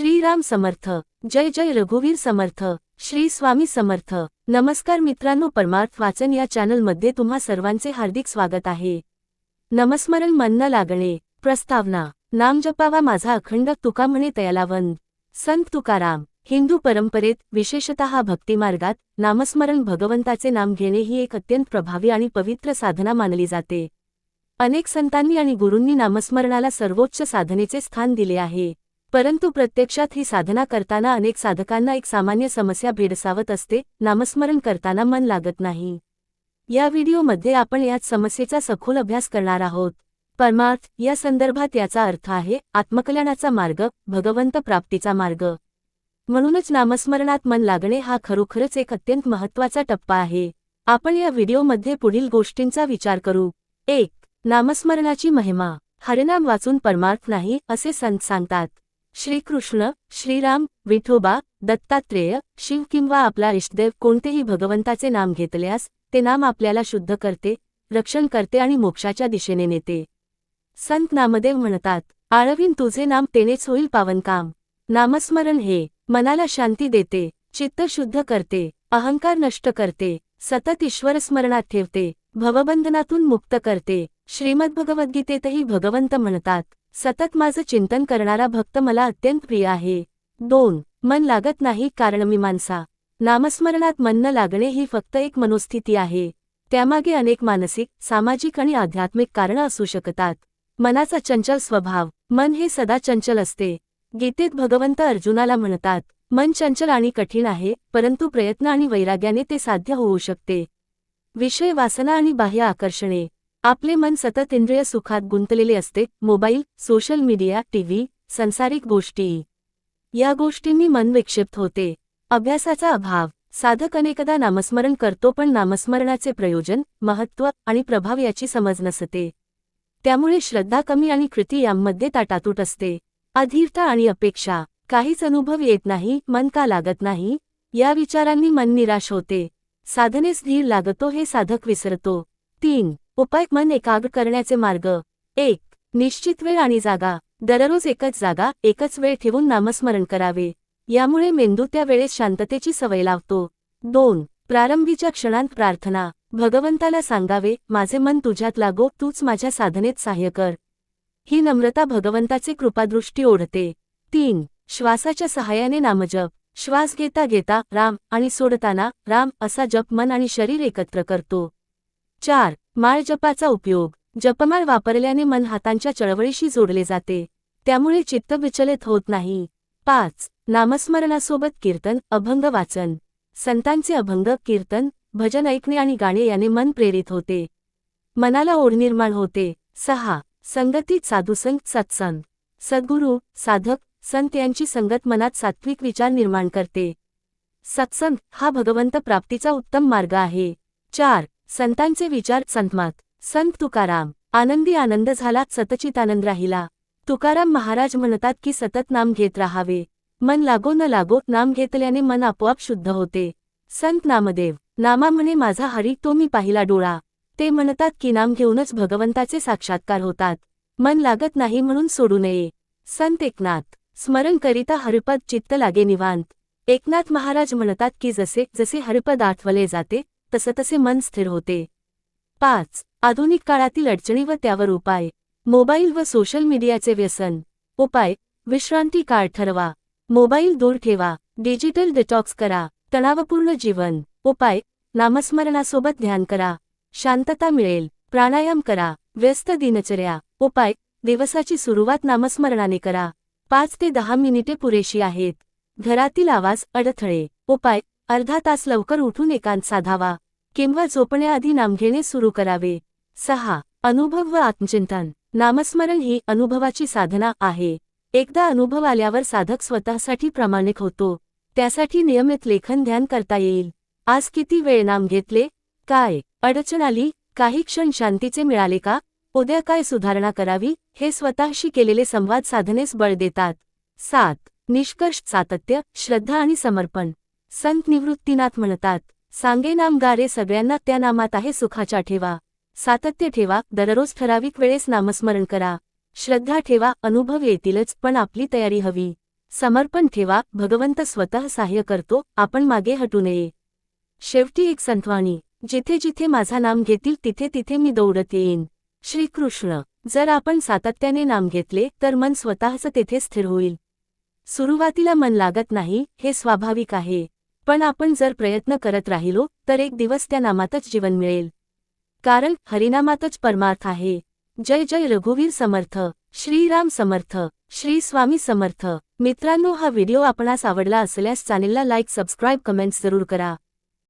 श्रीराम समर्थ. जय जय रघुवीर समर्थ. श्री स्वामी समर्थ. नमस्कार मित्रांनो परमार्थ वाचन या चॅनलमध्ये तुम्हा सर्वांचे हार्दिक स्वागत आहे. नमस्मरण मन न लागणे. प्रस्तावना. नाम जपावा माझा अखंड तुका म्हणे तयालावंद. संत तुकाराम. हिंदू परंपरेत विशेषतः भक्तिमार्गात नामस्मरण भगवंताचे नाम घेणे ही एक अत्यंत प्रभावी आणि पवित्र साधना मानली जाते. अनेक संतांनी आणि गुरूंनी नामस्मरणाला सर्वोच्च साधनेचे स्थान दिले आहे. परंतु प्रत्यक्षात ही साधना करताना अनेक साधकांना एक सामान्य समस्या भेडसावत असते नामस्मरण करताना मन लागत नाही. या व्हिडिओमध्ये आपण याच समस्येचा सखोल अभ्यास करणार आहोत. परमार्थ या संदर्भात याचा अर्थ आहे आत्मकल्याणाचा मार्ग भगवंत प्राप्तीचा मार्ग. म्हणूनच नामस्मरणात मन लागणे हा खरोखरच एक अत्यंत महत्त्वाचा टप्पा आहे. आपण या व्हिडिओमध्ये पुढील गोष्टींचा विचार करू. एक नामस्मरणाची महिमा. हरिनाम वाचून परमार्थ नाही असे संत सांगतात. श्रीकृष्ण श्रीराम विठोबा दत्तात्रेय शिव किंवा आपला इष्टदेव कोणतेही भगवंताचे नाम घेतल्यास ते नाम आपल्याला शुद्ध करते रक्षण करते आणि मोक्षाच्या दिशेने नेते. संत नामदेव म्हणतात आळवीन तुझे नाम तेनेच होईल पावनकाम. नामस्मरण हे मनाला शांती देते चित्त शुद्ध करते अहंकार नष्ट करते सतत ईश्वरस्मरणात ठेवते भवबंधनातून मुक्त करते. श्रीमद्भगवद्गीतेतही भगवंत म्हणतात सतत माझं चिंतन करणारा भक्त मला अत्यंत प्रिय आहे. दोन मन लागत नाही कारण मी माणसा. नामस्मरणात मन न लागणे ही फक्त एक मनोस्थिती आहे. त्यामागे अनेक मानसिक सामाजिक आणि आध्यात्मिक कारणं असू शकतात. मनाचा चंचल स्वभाव. मन हे सदा चंचल असते. गीतेत भगवंत अर्जुनाला म्हणतात मन चंचल आणि कठीण आहे परंतु प्रयत्न आणि वैराग्याने ते साध्य होऊ शकते. विषय वासना आणि बाह्य आकर्षणे. आपले मन सतत इंद्रिय सुखात गुंतलेले असते. मोबाईल सोशल मीडिया टीव्ही संसारिक गोष्टी. या गोष्टींनी मन विक्षिप्त होते. अभ्यासाचा अभाव. साधक अनेकदा नामस्मरण करतो पण नामस्मरणाचे प्रयोजन महत्त्व आणि प्रभाव याची समज नसते. त्यामुळे श्रद्धा कमी आणि कृती यांमध्ये ताटातूट असते. अधीरता आणि अपेक्षा. काहीच अनुभव येत नाही मन का लागत नाही? या विचारांनी मन निराश होते. साधनेस धीर लागतो हे साधक विसरतो. तीन उपाय मन एकाग्र करण्याचे मार्ग. एक निश्चित वेळ आणि जागा. दररोज एकच जागा एकच वेळ ठेवून नामस्मरण करावे. यामुळे मेंदू त्या वेळेस शांततेची सवय लावतो. दोन प्रारंभीच्या क्षणांत प्रार्थना. भगवंताला सांगावे माझे मन तुझ्यात लागो तूच माझ्या साधनेत सहाय्य कर ही नम्रता भगवंताचे कृपादृष्टी ओढते. तीन श्वासाच्या सहाय्याने नामजप श्वास घेता घेता राम आणि सोडताना राम असा जप मन आणि शरीर एकत्र करतो. चार माळ जपाचा उपयोग जपमाळ वापरल्याने मन हातांच्या चळवळीशी जोडले जाते. त्यामुळे चित्त विचलित होत नाही. पाच. नामस्मरणासोबत कीर्तन अभंग वाचन. संतांचे अभंग कीर्तन भजन ऐकणे आणि गाणे याने मन प्रेरित होते. मनाला ओढ निर्माण होते. सहा. संगतीत साधुसंग सत्संग. सद्गुरू साधक संत यांची संगत मनात सात्विक विचार निर्माण करते. सत्संग हा भगवंत प्राप्तीचा उत्तम मार्ग आहे. चार. संतांचे विचार संतमात. संत तुकाराम. आनंदी आनंद झाला सतचित आनंद राहिला. तुकाराम महाराज म्हणतात की सतत नाम घेत राहावे. मन लागो न लागो नाम घेतल्याने मन आपोआप शुद्ध होते. संत नामदेव. नामा म्हणे माझा हरी तो मी पाहिला डोळा. ते म्हणतात की नाम घेऊनच भगवंताचे साक्षात्कार होतात. मन लागत नाही म्हणून सोडू नये. संत एकनाथ. स्मरण करिता हरिपद चित्त लागे निवांत. एकनाथ महाराज म्हणतात की जसे जसे हरिपद आठवले जाते तसतसे मन स्थिर होते. पाच आधुनिक काळातील अडचणी व त्यावर उपाय. मोबाईल व सोशल मीडियाचे व्यसन. उपाय विश्रांती काळ ठरवा. मोबाईल दूर ठेवा. डिजिटल डिटॉक्स करा. तणावपूर्ण जीवन. उपाय नामस्मरणासोबत ध्यान करा. शांतता मिळेल. प्राणायाम करा. व्यस्त दिनचर्या. उपाय दिवसाची सुरुवात नामस्मरणाने करा. पाच ते दहा मिनिटे पुरेशी आहेत. घरातील आवाज अडथळे. उपाय अर्धा तास लवकर उठून एकांत साधावा. किंवा झोपण्याआधी नामघेणे सुरू करावे. सहा. अनुभव व आत्मचिंतन. नामस्मरण ही अनुभवाची साधना आहे. एकदा अनुभव आल्यावर साधक स्वतःसाठी प्रामाणिक होतो. त्यासाठी नियमित लेखन ध्यान करता येईल. आज किती वेळ नाम घेतले? काय? अडचण आली? काही क्षण शांतीचे मिळाले का? उद्या काय सुधारणा करावी? हे स्वतःशी केलेले संवाद साधनेस बळ देतात. सात. निष्कर्ष सातत्य श्रद्धा आणि समर्पण. संत निवृत्तीनाथ म्हणतात सांगे नाम गारे सगळ्यांना त्या नामात आहे सुखाच्या ठेवा. सातत्य ठेवा दररोज ठराविक वेळेस नामस्मरण करा. श्रद्धा ठेवा अनुभव येतीलच पण आपली तयारी हवी. समर्पण ठेवा भगवंत स्वतः सहाय्य करतो आपण मागे हटू नये. शेवटी एक संतवाणी जिथे जिथे माझा नाम घेतील तिथे तिथे मी दौडत येईन. श्रीकृष्ण जर आपण सातत्याने नाम घेतले तर मन स्वतःच तेथे स्थिर होईल. सुरुवातीला मन लागत नाही हे स्वाभाविक आहे. पण आपण जर प्रयत्न करत राहिलो तर एक दिवस त्या नामातच जीवन मिळेल. कारण हरिनामातच परमार्थ आहे. जय जय रघुवीर समर्थ श्रीराम समर्थ श्री स्वामी समर्थ. मित्रांनो हा व्हिडिओ आपणास आवडला असल्यास चॅनेलला लाईक सबस्क्राईब कमेंट्स जरूर करा.